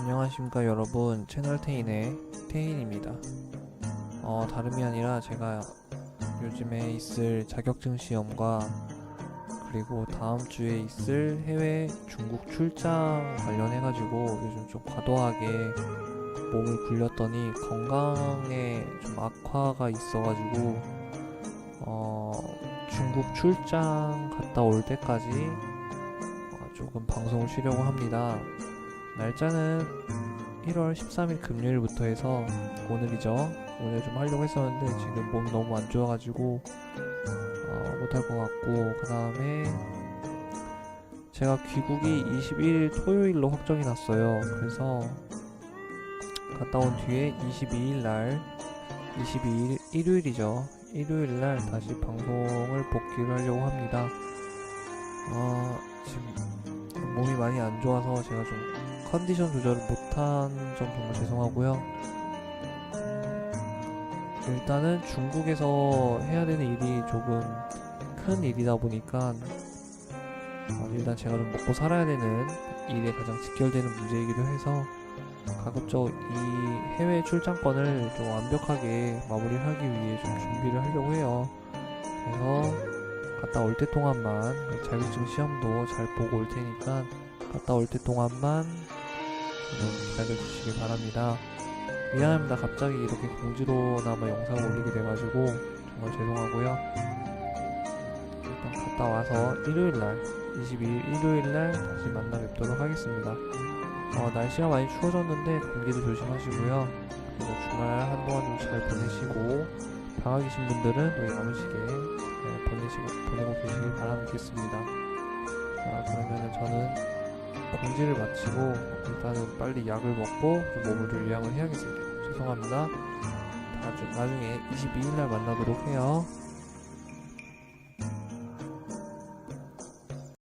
안녕하십니까 여러분 채널 테인의 테인입니다 어 다름이 아니라 제가 요즘에 있을 자격증 시험과 그리고 다음 주에 있을 해외 중국 출장 관련해 가지고 요즘 좀 과도하게 몸을 굴렸더니 건강에 좀 악화가 있어 가지고 어 중국 출장 갔다 올 때까지 어, 조금 방송을 쉬려고 합니다. 날짜는 1월 13일 금요일부터 해서 오늘이죠. 오늘 좀 하려고 했었는데 지금 몸이 너무 안 좋아가지고 어, 못할 것 같고 그 다음에 제가 귀국이 21일 토요일로 확정이 났어요. 그래서 갔다 온 뒤에 22일 날 22일 일요일이죠. 일요일 날 다시 방송을 복귀를 하려고 합니다. 어, 지금 몸이 많이 안 좋아서 제가 좀 컨디션 조절을 못한 점 정말 죄송하고요. 일단은 중국에서 해야 되는 일이 조금 큰 일이다 보니까 어, 일단 제가 좀 먹고 살아야 되는 일에 가장 직결되는 문제이기도 해서 가급적 이 해외 출장권을 좀 완벽하게 마무리하기 위해 좀 준비를 하려고 해요. 그래서 갔다 올 때 동안만 그 자격증 시험도 잘 보고 올 테니까 갔다 올 때 동안만 좀 기다려 주시기 바랍니다. 미안합니다. 갑자기 이렇게 공지로나마 영상을 올리게 돼가지고 정말 죄송하고요. 일단 갔다 와서 일요일날 22일 일요일날 다시 만나 뵙도록 하겠습니다. 어, 날씨가 많이 추워졌는데 감기도 조심하시고요. 그리고 주말 한동안 좀 잘 보내시고 방학이신 분들은 또 야무지게 네, 보내시고 보내고 계시길 바라겠습니다. 자 그러면은 저는 공지를 마치고 일단은 빨리 약을 먹고 좀 몸을 좀 요양을 해야겠습니다. 죄송합니다. 나중, 나중에 22일 날 만나도록 해요.